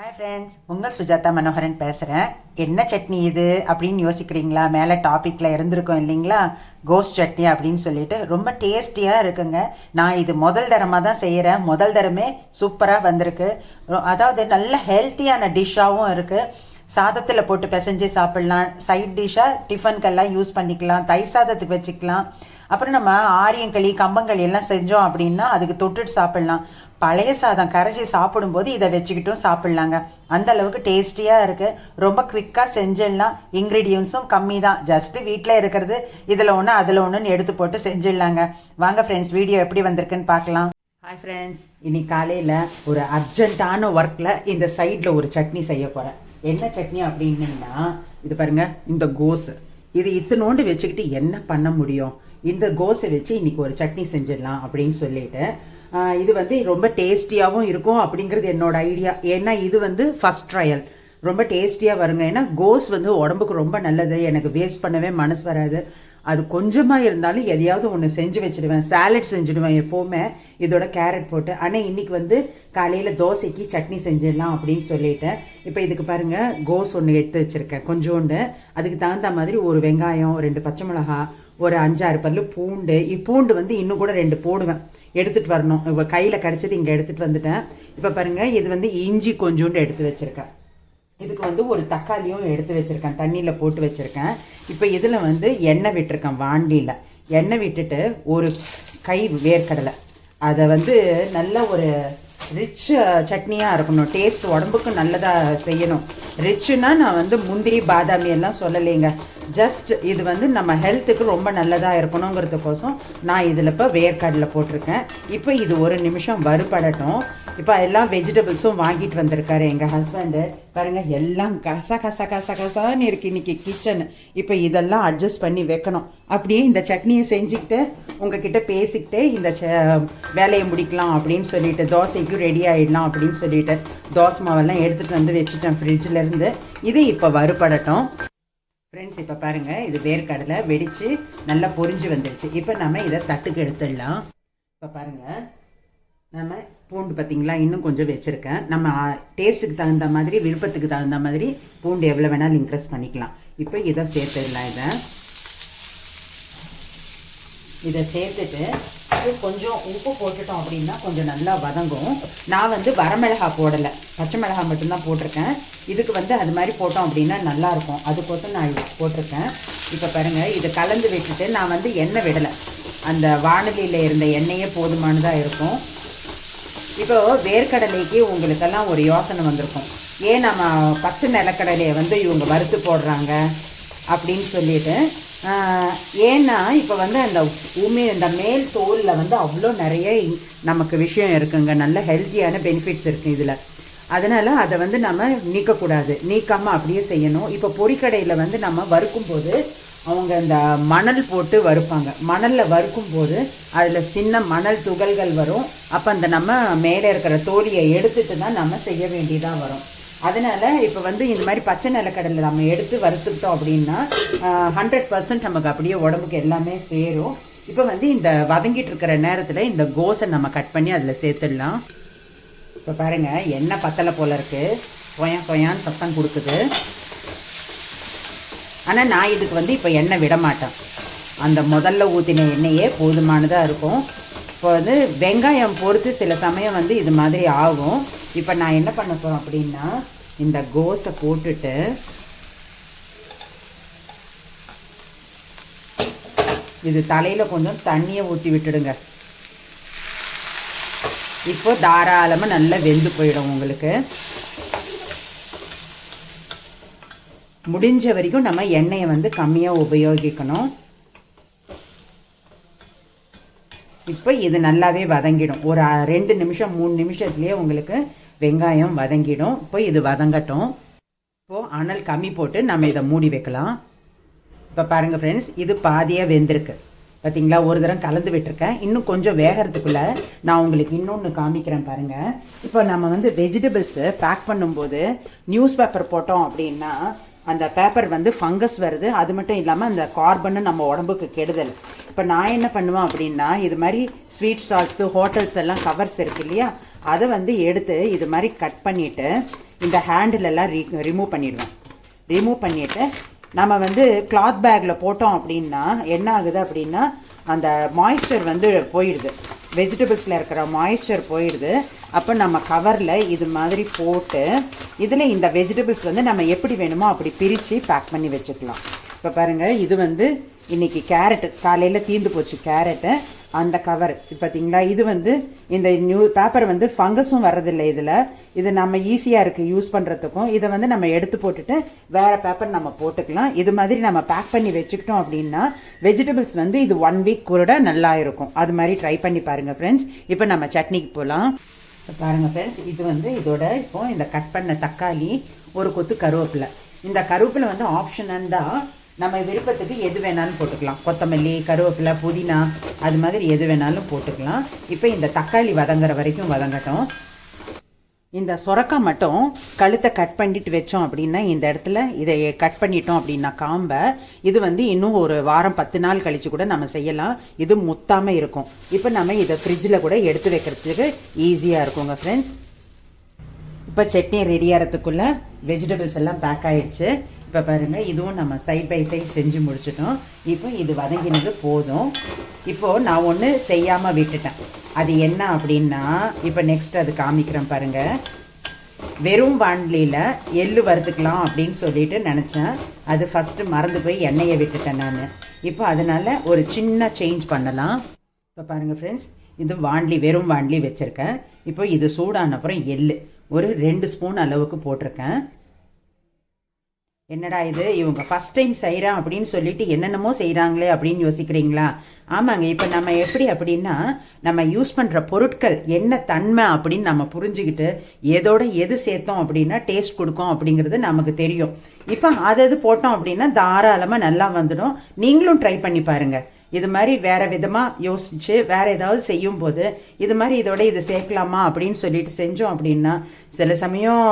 Hi friends உங்கள் சுஜாதா மனோகரன் பேசுகிறேன் என்ன சட்னி இது அப்படின்னு யோசிக்கிறீங்களா? மேலே டாப்பிக்கில் இருந்திருக்கோம் இல்லைங்களா? கோஸ்ட் சட்னி அப்படின்னு சொல்லிட்டு ரொம்ப டேஸ்டியாக இருக்குங்க. நான் இது முதல் தரமாக தான் செய்கிறேன் முதல் தரமே சூப்பராக வந்திருக்கு. அதாவது நல்ல ஹெல்த்தியான டிஷ்ஷாகவும் இருக்குது சாதத்தில் போட்டு பிசைஞ்சு சாப்பிட்லாம். சைட் டிஷ்ஷாக டிஃபனுக்கெல்லாம் யூஸ் பண்ணிக்கலாம். தயிர் சாதத்துக்கு வச்சுக்கலாம். அப்புறம் நம்ம ஆரியங்களி கம்பங்களி எல்லாம் செஞ்சோம் அப்படின்னா அதுக்கு தொட்டுட்டு சாப்பிட்லாம். பழைய சாதம் கரைச்சி சாப்பிடும்போது இதை வச்சுக்கிட்டும் சாப்பிட்லாங்க. அந்த அளவுக்கு டேஸ்டியாக இருக்குது ரொம்ப குவிக்காக செஞ்சிடலாம். இன்க்ரீடியன்ஸும் கம்மி தான். ஜஸ்ட்டு வீட்டில் இருக்கிறது இதில் ஒன்று அதில் ஒன்றுன்னு எடுத்து போட்டு செஞ்சிடலாங்க. வாங்க ஃப்ரெண்ட்ஸ் வீடியோ எப்படி வந்திருக்குன்னு பார்க்கலாம். ஹாய் ஃப்ரெண்ட்ஸ் இன்னைக்கு காலையில் ஒரு அர்ஜென்ட்டான ஒர்க்கில் இந்த சைடில் ஒரு சட்னி செய்ய போகிறேன் என்ன சட்னி அப்படின்னீங்கன்னா இது பாருங்க இந்த கோஸ். இது இத்தனோண்டு வச்சுக்கிட்டு என்ன பண்ண முடியும்? இந்த கோஸை வச்சு இன்னைக்கு ஒரு சட்னி செஞ்சிடலாம் அப்படின்னு சொல்லிட்டு இது வந்து ரொம்ப டேஸ்டியாகவும் இருக்கும் அப்படிங்கிறது என்னோட ஐடியா. ஏன்னா இது வந்து ஃபர்ஸ்ட் ட்ரையல் ரொம்ப டேஸ்டியாக வருங்க. ஏன்னா கோஸ் வந்து உடம்புக்கு ரொம்ப நல்லது. எனக்கு வேஸ்ட் பண்ணவே மனசு வராது. அது கொஞ்சமாக இருந்தாலும் எதையாவது ஒன்று செஞ்சு வச்சிடுவேன். சாலட் செஞ்சுடுவேன் எப்போவுமே. இதோட கேரட் போட்டு. ஆனால் இன்றைக்கி வந்து காலையில் தோசைக்கு சட்னி செஞ்சிடலாம் அப்படின்னு சொல்லிட்டேன் இப்போ இதுக்கு பாருங்கள் கோஸ் ஒன்று எடுத்து வச்சுருக்கேன். கொஞ்சோண்டு. அதுக்கு தகுந்த மாதிரி ஒரு வெங்காயம் ரெண்டு பச்சை மிளகா ஒரு அஞ்சாறு பல்லு பூண்டு. இப்பூண்டு பூண்டு வந்து இன்னும் கூட ரெண்டு போடுவேன். எடுத்துட்டு வரணும். இப்போ கையில் கிடச்சது இங்கே எடுத்துகிட்டு வந்துட்டேன். இப்போ பாருங்கள் இது வந்து இஞ்சி கொஞ்சோண்டு எடுத்து வச்சுருக்கேன். இதுக்கு வந்து ஒரு தக்காளியும் எடுத்து வச்சுருக்கேன். தண்ணியில் போட்டு வச்சுருக்கேன். இப்போ இதில் வந்து எண்ணெய் விட்டிருக்கேன் வாண்டியில். எண்ணெய் விட்டுட்டு ஒரு கை வேர்க்கடலை. அதை வந்து நல்ல ஒரு ரிச் சட்னியாக இருக்கணும். டேஸ்ட் உடம்புக்கு நல்லதாக செய்யணும். ரிச்சுன்னா நான் வந்து முந்திரி பாதாமி எல்லாம் சொல்லலைங்க. ஜஸ்ட் இது வந்து நம்ம ஹெல்த்துக்கு ரொம்ப நல்லதாக இருக்கணுங்கிறதுக்கோசம் நான் இதில் இப்போ வேர்க்கடலை போட்டிருக்கேன். இப்போ இது ஒரு நிமிஷம் வறுபடட்டும். இப்போ எல்லா வெஜிடபிள்ஸும் வாங்கிட்டு வந்திருக்காரு எங்கள் ஹஸ்பண்டு பாருங்கள் எல்லாம் கச கச கச கசான்னு இருக்குது இன்றைக்கி கிச்சனு இப்போ இதெல்லாம் அட்ஜஸ்ட் பண்ணி வைக்கணும். அப்படியே இந்த சட்னியை செஞ்சுக்கிட்டு உங்ககிட்ட பேசிக்கிட்டே இந்த ச- வேலையை முடிக்கலாம் அப்படின்னு சொல்லிட்டு தோசைக்கும் ரெடி ஆகிடலாம் அப்படின்னு சொல்லிட்டு தோசை மாவெல்லாம் எடுத்துகிட்டு வந்து வச்சுட்டேன் ஃப்ரிட்ஜில் இருந்து. இது இப்போ வறுபடட்டும். ஃப்ரெண்ட்ஸ் இப்போ பாருங்கள் இது வேர்க்கடலை வெடித்து நல்லா பொரிஞ்சு வந்துருச்சு. இப்போ நம்ம இதை தட்டுக்கு எடுத்துடலாம். இப்போ பாருங்கள் நம்ம பூண்டு பார்த்தீங்களா இன்னும் கொஞ்சம் வச்சுருக்கேன். நம்ம டேஸ்ட்டுக்கு தகுந்த மாதிரி விருப்பத்துக்கு தகுந்த மாதிரி பூண்டு எவ்வளோ வேணாலும் இன்க்ரெஸ் பண்ணிக்கலாம். இப்போ இதை சேர்த்துடலாம் இதை. இதை சேர்த்துட்டு கொஞ்சம் உப்பு போட்டுட்டோம் அப்படின்னா கொஞ்சம் நல்லா வதங்கும். நான் வந்து வரமிளகா போடலை. பச்சை மிளகாய் மட்டும்தான் போட்டிருக்கேன். இதுக்கு வந்து அது மாதிரி போட்டோம் அப்படின்னா நல்லாயிருக்கும். அது அதுக்கோசம் நான் போட்டிருக்கேன். இப்போ பாருங்கள் இதை கலந்து வச்சுட்டு நான் வந்து எண்ணெய் விடலை. அந்த வானலியில் இருந்த எண்ணெயே போதுமானதாக இருக்கும். இப்போ வேர்க்கடலைக்கு உங்களுக்கெல்லாம் ஒரு யோசனை வந்திருக்கும். ஏன் நம்ம பச்சை நிலக்கடலையை வந்து இவங்க வறுத்து போடுறாங்க அப்படின்னு சொல்லிட்டு ஏன்னா இப்போ வந்து அந்த உமி இந்த மேல் தோலில் வந்து அவ்வளோ நிறைய நமக்கு விஷயம் இருக்குங்க. நல்ல ஹெல்த்தியான பெனிஃபிட்ஸ் இருக்குது இதில். அதனால் அதை வந்து நம்ம நீக்கக்கூடாது. நீக்காமல் அப்படியே செய்யணும். இப்போ பொறிக்கடையில் வந்து நம்ம வறுக்கும் போது அவங்க இந்த மணல் போட்டு வறுப்பாங்க. மணலில் வறுக்கும் போது அதில் சின்ன மணல் துகள்கள் வரும். அப்போ அந்த நம்ம மேலே இருக்கிற தோலியை எடுத்துட்டு தான் நம்ம செய்ய வேண்டியதாக வரும். அதனால் இப்போ வந்து இந்த மாதிரி பச்சை நிலக்கடலை நம்ம எடுத்து வறுத்துக்கிட்டோம் அப்படின்னா ஹண்ட்ரட் பர்சன்ட் நமக்கு அப்படியே உடம்புக்கு எல்லாமே சேரும். இப்போ வந்து இந்த வதங்கிட்டு இருக்கிற நேரத்தில் இந்த கோஸை நம்ம கட் பண்ணி அதில் சேர்த்துடலாம். இப்போ பாருங்க எண்ணெய் பத்தலை போல இருக்குது கொயா கொயான்னு சத்தம் கொடுக்குது. ஆனால் நான் இதுக்கு வந்து இப்போ எண்ணெய் விட மாட்டேன். அந்த முதல்ல ஊற்றின எண்ணெயே போதுமானதாக இருக்கும். இப்போ வந்து வெங்காயம் பொறுத்து சில சமயம் வந்து இது மாதிரி ஆகும். இப்போ நான் என்ன பண்ண போகிறேன் அப்படின்னா இந்த கோஸை போட்டுட்டு இது தலையில் கொஞ்சம் தண்ணியை ஊற்றி விட்டுடுங்க. இப்போ தாராளமாக நல்லா வெந்து போயிடும் உங்களுக்கு. முடிஞ்ச வரைக்கும் நம்ம எண்ணெயை வந்து கம்மியாக உபயோகிக்கணும். இப்போ இது நல்லாவே வதங்கிடும். ஒரு ரெண்டு நிமிஷம் மூணு நிமிஷத்துலேயே உங்களுக்கு வெங்காயம் வதங்கிடும். இப்போ இது வதங்கட்டும். இப்போது அனல் கம்மி போட்டு நம்ம இதை மூடி வைக்கலாம். இப்போ பாருங்கள் ஃப்ரெண்ட்ஸ் இது பாதியாக வெந்திருக்கு. பார்த்தீங்களா ஒரு தரம் கலந்து விட்டுருக்கேன். இன்னும் கொஞ்சம் வேகிறதுக்குள்ளே நான் உங்களுக்கு இன்னொன்று காமிக்கிறேன் பாருங்கள் இப்போ நம்ம வந்து வெஜிடபிள்ஸு பேக் பண்ணும்போது நியூஸ் பேப்பர் போட்டோம் அப்படின்னா அந்த பேப்பர் வந்து ஃபங்கஸ் வருது. அது மட்டும் இல்லாமல் அந்த கார்பனும் நம்ம உடம்புக்கு கெடுதல். இப்போ நான் என்ன பண்ணுவேன் அப்படின்னா இது மாதிரி ஸ்வீட் ஸ்டால்ஸ்க்கு ஹோட்டல்ஸ் எல்லாம் கவர்ஸ் இருக்கு இல்லையா? அதை வந்து எடுத்து இது மாதிரி கட் பண்ணிவிட்டு இந்த ஹேண்டில் எல்லாம் ரீ ரிமூவ் பண்ணிடுவேன். ரிமூவ் பண்ணிவிட்டு நம்ம வந்து கிளாத் பேக்கில் போட்டோம் அப்படின்னா என்ன ஆகுது அப்படின்னா அந்த மாய்ஸ்சர் வந்து போயிடுது. வெஜிடபிள்ஸில் இருக்கிற மாய்ஸ்சர் போயிடுது. அப்போ நம்ம கவரில் இது மாதிரி போட்டு இதில் இந்த வெஜிடபிள்ஸ் வந்து நம்ம எப்படி வேணுமோ அப்படி பிரித்து பேக் பண்ணி வச்சுக்கலாம். இப்போ பாருங்கள் இது வந்து இன்னைக்கு கேரட்டு காலையில் தீந்து போச்சு கேரட்டு அந்த கவர் பார்த்தீங்களா இது வந்து இந்த நியூ பேப்பர் வந்து ஃபங்கஸும் வர்றதில்லை இதில். இது நம்ம ஈஸியாக இருக்குது யூஸ் பண்ணுறதுக்கும் இதை வந்து நம்ம எடுத்து போட்டுட்டு வேறு பேப்பர் நம்ம போட்டுக்கலாம். இது மாதிரி நம்ம பேக் பண்ணி வச்சுக்கிட்டோம் அப்படின்னா வெஜிடபிள்ஸ் வந்து இது ஒன் வீக் கூட நல்லா இருக்கும். அது மாதிரி ட்ரை பண்ணி பாருங்கள் ஃப்ரெண்ட்ஸ் இப்போ நம்ம சட்னிக்கு போகலாம் பாருங்கள் ஃப்ரெண்ட்ஸ் இது வந்து இதோட இப்போ இந்த கட் பண்ண தக்காளி ஒரு கொத்து கருவேப்பிலை. இந்த கருவேப்பிலை வந்து ஆப்ஷனல் தான். நம்ம விருப்பத்துக்கு எது வேணாலும் போட்டுக்கலாம். கொத்தமல்லி கருவேப்பிலை புதினா அது மாதிரி எது வேணாலும் போட்டுக்கலாம். இப்போ இந்த தக்காளி வதங்குற வரைக்கும் வதங்கட்டும். இந்த சொரக்காய் மட்டும் கழுத்தை கட் பண்ணிட்டு வச்சோம் அப்படின்னா இந்த இடத்துல இதை கட் பண்ணிட்டோம் அப்படின்னா காம்பை இது வந்து இன்னும் ஒரு வாரம் பத்து நாள் கழிச்சு கூட நம்ம செய்யலாம். இது முத்தாமல் இருக்கும். இப்போ நம்ம இதை ஃப்ரிட்ஜில் கூட எடுத்து வைக்கிறதுக்கு ஈஸியாக இருக்குங்க ஃப்ரெண்ட்ஸ் இப்போ சட்னி ரெடி ஆகிறதுக்குள்ளே வெஜிடபிள்ஸ் எல்லாம் பேக் ஆகிடுச்சு இப்போ பாருங்கள் இதுவும் நம்ம சைட் பை சைட் செஞ்சு முடிச்சிட்டோம். இப்போ இது வதங்கினது போதும். இப்போது நான் ஒன்று செய்யாமல் விட்டுட்டேன். அது என்ன அப்படின்னா இப்போ நெக்ஸ்ட் அது காமிக்கிறேன் பாருங்கள் வெறும் வாண்லியில் எள்ளு வறுத்துக்கலாம் அப்படின்னு சொல்லிட்டு நினச்சேன். அது ஃபஸ்ட்டு மறந்து போய் எண்ணெயை விட்டுட்டேன் நான். இப்போ அதனால் ஒரு சின்ன சேஞ்ச் பண்ணலாம். இப்போ பாருங்கள் ஃப்ரெண்ட்ஸ் இது வாண்டி வெறும் வாண்டி வச்சுருக்கேன். இப்போ இது சூடான அப்புறம் எள்ளு. ஒரு ரெண்டு ஸ்பூன் அளவுக்கு போட்டிருக்கேன். என்னடா இது? இவங்க ஃபஸ்ட் டைம் செய்கிறான் அப்படின்னு சொல்லிட்டு என்னென்னமோ செய்கிறாங்களே அப்படின்னு யோசிக்கிறீங்களா? ஆமாங்க. இப்போ நம்ம எப்படி அப்படின்னா நம்ம யூஸ் பண்ணுற பொருட்கள் என்ன தன்மை அப்படின்னு நம்ம புரிஞ்சுக்கிட்டு எதோட எது சேர்த்தோம் அப்படின்னா டேஸ்ட் கொடுக்கும் அப்படிங்கிறது நமக்கு தெரியும். இப்போ அது அது போட்டோம் அப்படின்னா தாராளமாக நல்லா வந்துடும். நீங்களும் ட்ரை பண்ணி பாருங்கள் இது மாதிரி வேற விதமாக யோசிச்சு வேற ஏதாவது செய்யும் போது இது மாதிரி இதோட இது சேர்க்கலாமா அப்படின்னு சொல்லிட்டு செஞ்சோம் அப்படின்னா சில சமயம்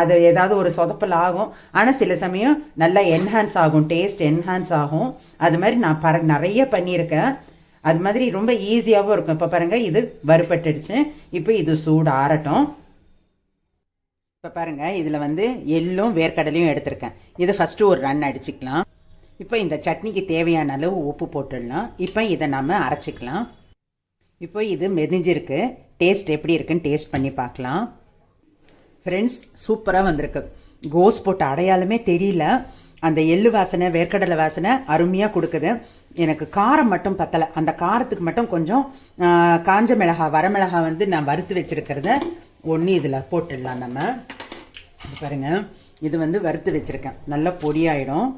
அது ஏதாவது ஒரு சொதப்பல் ஆகும். ஆனால் சில சமயம் நல்லா என்ஹான்ஸ் ஆகும் டேஸ்ட் என்ஹான்ஸ் ஆகும். அது மாதிரி நான் பர நிறைய பண்ணியிருக்கேன். அது மாதிரி ரொம்ப ஈஸியாகவும் இருக்கும். இப்போ பாருங்க இது வறுபட்டுடுச்சு. இப்போ இது சூடு ஆறட்டும். இப்போ பாருங்க இதில் வந்து எள்ளும் வேர்க்கடலையும் எடுத்திருக்கேன். இதை ஃபஸ்ட்டு ஒரு ரன் அடிச்சுக்கலாம். இப்போ இந்த சட்னிக்கு தேவையான அளவு உப்பு போட்டுடலாம். இப்போ இதை நம்ம அரைச்சிக்கலாம். இப்போ இது மெதிஞ்சிருக்கு. டேஸ்ட் எப்படி இருக்குன்னு டேஸ்ட் பண்ணி பார்க்கலாம். ஃப்ரெண்ட்ஸ் சூப்பராக வந்திருக்கு. கோஸ் போட்ட அடையாளமே தெரியல. அந்த எள்ளு வாசனை வேர்க்கடலை வாசனை அருமையாக கொடுக்குது. எனக்கு காரம் மட்டும் பத்தலை. அந்த காரத்துக்கு மட்டும் கொஞ்சம் காஞ்ச மிளகா வரமிளகா வந்து நான் வறுத்து வச்சிருக்கிறத ஒன்று இதில் போட்டுடலாம் நம்ம. பாருங்கள் இது வந்து வறுத்து வச்சுருக்கேன். நல்லா பொடியாயிடும்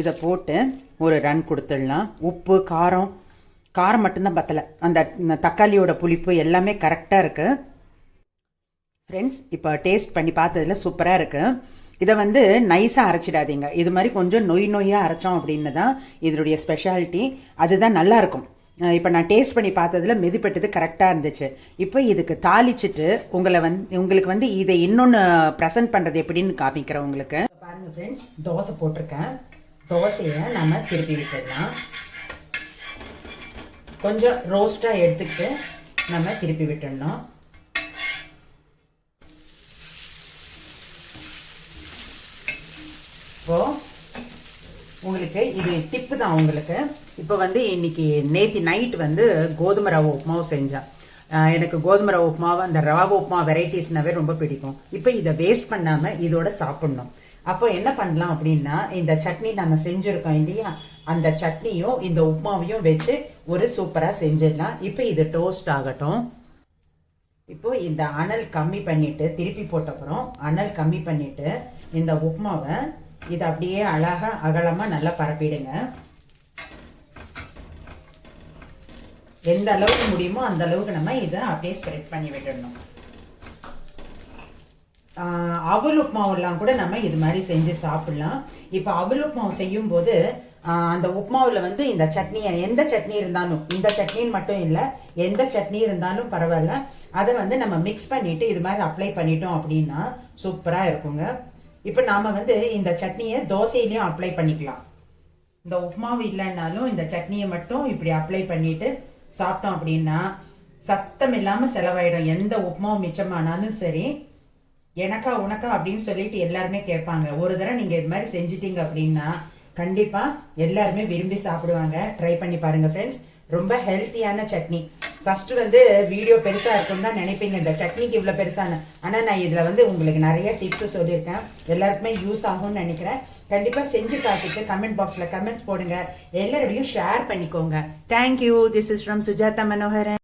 இதை போட்டு ஒரு ரன் கொடுத்துடலாம். உப்பு காரம். காரம் மட்டும்தான் பத்தலை. அந்த தக்காளியோட புளிப்பு எல்லாமே கரெக்டாக இருக்குது ஃப்ரெண்ட்ஸ் இப்போ டேஸ்ட் பண்ணி பார்த்ததுல சூப்பராக இருக்குது இதை வந்து நைஸாக அரைச்சிடாதீங்க. இது மாதிரி கொஞ்சம் நொய் நொய்யாக அரைச்சோம் அப்படின்னு தான் இதனுடைய ஸ்பெஷாலிட்டி அதுதான் நல்லா இருக்கும். இப்போ நான் டேஸ்ட் பண்ணி பார்த்ததுல மெதுப்பட்டது கரெக்டாக இருந்துச்சு. இப்போ இதுக்கு தாளிச்சிட்டு உங்களை வந்து உங்களுக்கு வந்து இதை இன்னொன்று ப்ரெசென்ட் பண்ணுறது எப்படின்னு காமிக்கிறேன் உங்களுக்கு. பாருங்கள் ஃப்ரெண்ட்ஸ் தோசை போட்டிருக்கேன். தோசையை நம்ம திருப்பி விட்டுடலாம். கொஞ்சம் ரோஸ்ட்டாக எடுத்துக்கிட்டு நம்ம திருப்பி விட்டுடணும். இப்போ உங்களுக்கு இது டிப்பு தான் உங்களுக்கு. இப்போ வந்து இன்னைக்கு நேத்தி நைட் வந்து கோதுமை ரவை உப்புமாவும் செஞ்சேன். எனக்கு கோதுமை ரவை உப்புமாவை அந்த ரவா உப்புமா வெரைட்டிஸ்னாவே ரொம்ப பிடிக்கும். இப்போ இதை வேஸ்ட் பண்ணாமல் இதோட சாப்பிடணும். அப்போ என்ன பண்ணலாம் அப்படின்னா இந்த சட்னி நம்ம செஞ்சுருக்கோம் இல்லையா? அந்த சட்னியும் இந்த உப்புமாவையும் வச்சு ஒரு சூப்பராக செஞ்சிடலாம். இப்போ இது டோஸ்ட் ஆகட்டும். இப்போ இந்த அனல் கம்மி பண்ணிவிட்டு திருப்பி போட்ட அப்புறம் அனல் கம்மி பண்ணிவிட்டு இந்த உப்புமாவை இதை அப்படியே அழகாக அகலமாக நல்லா பரப்பிடுங்க. எந்த அளவுக்கு முடியுமோ அந்த அளவுக்கு நம்ம இதை அப்படியே ஸ்ப்ரெட் பண்ணி விட்டுடணும். அவல் உப்மாவெல்லாம் கூட நம்ம இது மாதிரி செஞ்சு சாப்பிடலாம். இப்போ அவல் உப்புமாவு செய்யும் போது அந்த உப்புமாவில் வந்து இந்த சட்னியை எந்த சட்னி இருந்தாலும் இந்த சட்னின்னு மட்டும் இல்லை எந்த சட்னி இருந்தாலும் பரவாயில்ல. அதை வந்து நம்ம மிக்ஸ் பண்ணிட்டு இது மாதிரி அப்ளை பண்ணிட்டோம் அப்படின்னா சூப்பராக இருக்குங்க. இப்போ நாம் வந்து இந்த சட்னியை தோசையிலையும் அப்ளை பண்ணிக்கலாம். இந்த உப்புமாவு இல்லைன்னாலும் இந்த சட்னியை மட்டும் இப்படி அப்ளை பண்ணிட்டு சாப்பிட்டோம் அப்படின்னா சத்தம் இல்லாமல் செலவாயிடும். எந்த உப்புமாவும் மிச்சமானாலும் சரி எனக்கா உனக்கா அப்படின்னு சொல்லிட்டு எல்லாருமே கேட்பாங்க. ஒரு தடவை நீங்க இது மாதிரி செஞ்சிட்டீங்க அப்படின்னா கண்டிப்பா எல்லாருமே விரும்பி சாப்பிடுவாங்க. ட்ரை பண்ணி பாருங்க ஃப்ரெண்ட்ஸ் ரொம்ப ஹெல்த்தியான சட்னி. ஃபர்ஸ்ட் வந்து வீடியோ பெருசா இருக்கும்னு தான் நினைப்பீங்க. இந்த சட்னிக்கு இவ்வளவு பெருசான ஆனா நான் இதுல வந்து உங்களுக்கு நிறைய டிப்ஸ் சொல்லியிருக்கேன். எல்லாருக்குமே யூஸ் ஆகும்னு நினைக்கிறேன். கண்டிப்பா செஞ்சு பார்த்துட்டு கமெண்ட் பாக்ஸ்ல கமெண்ட்ஸ் போடுங்க. எல்லாரோடையும் ஷேர் பண்ணிக்கோங்க. Thank you this is from Sujatha Manoharan